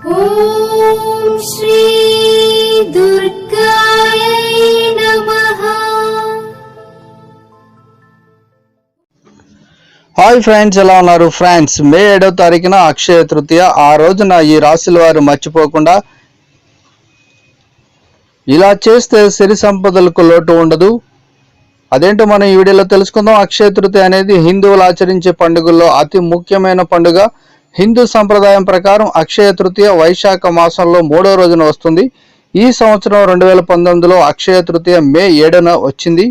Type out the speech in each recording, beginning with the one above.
ॐ श्री दुर्गायै नमः hi friends ఎలా ఉన్నారు ఫ్రెండ్స్ మే ఏడో తారీఖున అక్షయ తృతీయ ఆ రోజున ఈ రాశుల వారు మర్చిపోకుండా ఇలా చేస్తే సిరి సంపదలకు లోటు ఉండదు అదేంటో మనం ఈ వీడియోలో తెలుసుకుందాం అక్షయ తృతీయ అనేది హిందువులు ఆచరించే పండుగల్లో అతి ముఖ్యమైన పండుగ హిందూ సంప్రదాయం ప్రకారం అక్షయ తృతీయ వైశాఖ మాసంలో మూడో రోజున వస్తుంది. ఈ సంవత్సరం రెండు వేల పంతొమ్మిదిలో అక్షయ తృతీయ మే ఏడున వచ్చింది.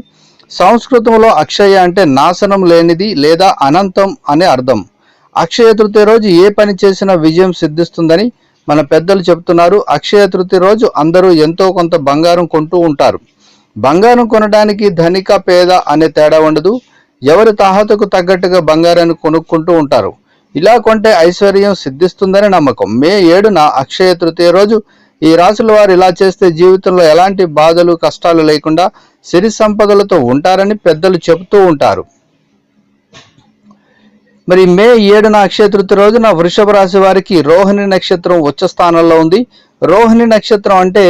సంస్కృతంలో అక్షయ అంటే నాశనం లేనిది లేదా అనంతం అనే అర్థం. అక్షయ తృతీయ రోజు ఏ పని చేసినా విజయం సిద్ధిస్తుందని మన పెద్దలు చెప్తున్నారు. అక్షయ తృతీయ రోజు అందరూ ఎంతో కొంత బంగారం కొంటూ ఉంటారు. బంగారం కొనడానికి ధనిక పేద అనే తేడా ఉండదు. ఎవరి తాహతకు తగ్గట్టుగా బంగారాన్ని కొనుక్కుంటూ ఉంటారు. ఇలా కొంటే ఐశ్వర్యం సిద్ధిస్తుందని నమ్మకం. మే ఏడున అక్షయ తృతీయ రోజు. ఈ రాశుల వారు ఇలా చేస్తే జీవితంలో ఎలాంటి బాధలు కష్టాలు లేకుండా సిరి సంపదలతో ఉంటారని పెద్దలు చెబుతూ ఉంటారు. మరి మే ఏడున అక్షయ తృతీయ రోజున వృషభ రాశి వారికి రోహిణి నక్షత్రం ఉచ్చ స్థానంలో ఉంది. రోహిణి నక్షత్రం అంటే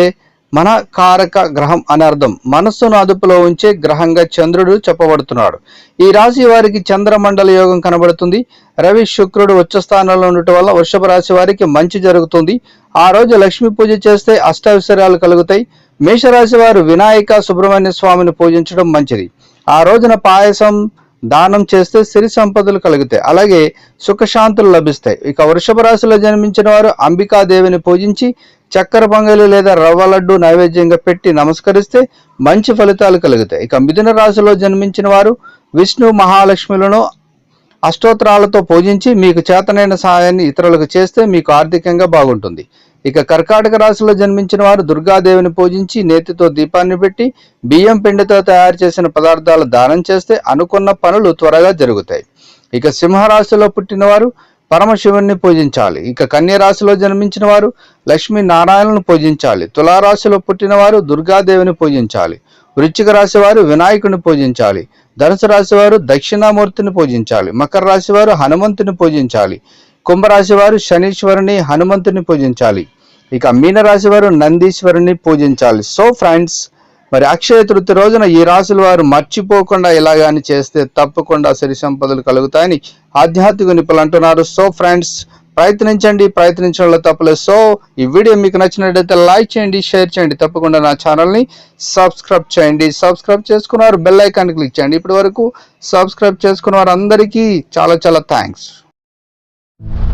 మన కారక గ్రహం అని అర్థం. మనస్సును అదుపులో ఉంచే గ్రహంగా చంద్రుడు చెప్పబడుతున్నాడు. ఈ రాశి వారికి చంద్రమండల యోగం కనబడుతుంది. రవి శుక్రుడు ఉచ్చ స్థానంలో ఉండటం వల్ల వృషభ రాశి వారికి మంచి జరుగుతుంది. ఆ రోజు లక్ష్మీ పూజ చేస్తే అష్టైశ్వర్యాలు కలుగుతాయి. మేషరాశి వారు వినాయక సుబ్రహ్మణ్య స్వామిని పూజించడం మంచిది. ఆ రోజున పాయసం దానం చేస్తే సిరి సంపదలు కలుగుతాయి. అలాగే సుఖశాంతులు లభిస్తాయి. ఇక వృషభ రాశిలో జన్మించిన వారు అంబికాదేవిని పూజించి చక్కెర పొంగలి లేదా రవ్వ లడ్డు నైవేద్యంగా పెట్టి నమస్కరిస్తే మంచి ఫలితాలు కలుగుతాయి. ఇక మిథున రాశిలో జన్మించిన వారు విష్ణు మహాలక్ష్ములను అష్టోత్తరాలతో పూజించి మీకు చేతనైన సహాయాన్ని ఇతరులకు చేస్తే మీకు ఆర్థికంగా బాగుంటుంది. ఇక కర్కాటక రాశిలో జన్మించిన వారు దుర్గాదేవిని పూజించి నేతితో దీపాన్ని పెట్టి బియ్యం పిండితో తయారు చేసిన పదార్థాలు దానం చేస్తే అనుకున్న పనులు త్వరగా జరుగుతాయి. ఇక సింహరాశిలో పుట్టిన వారు పరమశివుణ్ణి పూజించాలి. ఇక కన్య రాశిలో జన్మించిన వారు లక్ష్మీ నారాయణను పూజించాలి. తులారాశిలో పుట్టిన వారు దుర్గాదేవిని పూజించాలి. వృశ్చిక రాశి వారు వినాయకుని పూజించాలి. ధనుసు రాశి వారు దక్షిణామూర్తిని పూజించాలి. మకర రాశి వారు హనుమంతుని పూజించాలి. కుంభరాశి వారు శనీశ్వరుని హనుమంతుని పూజించాలి. ఇక మీనరాశి వారు నందీశ్వరుని పూజించాలి. సో ఫ్రెండ్స్ మరి అక్షయ తృతీయ రోజున ఈ రాశుల వారు మర్చిపోకుండా ఇలాగాని చేస్తే తప్పకుండా సిరి సంపదలు కలుగుతాయని ఆధ్యాత్మిక నిపుణులు అంటున్నారు. సో ఫ్రెండ్స్ ప్రయత్నించండి ప్రయత్నించడంలో తప్పలేదు. సో ఈ వీడియో మీకు నచ్చినట్లయితే లైక్ చేయండి షేర్ చేయండి. తప్పకుండా నా ఛానల్ని సబ్స్క్రైబ్ చేయండి. సబ్స్క్రైబ్ చేసుకున్నారు బెల్ ఐకాన్ క్లిక్ చేయండి. ఇప్పటి వరకు సబ్స్క్రైబ్ చేసుకున్న వారందరికీ చాలా చాలా థ్యాంక్స్. you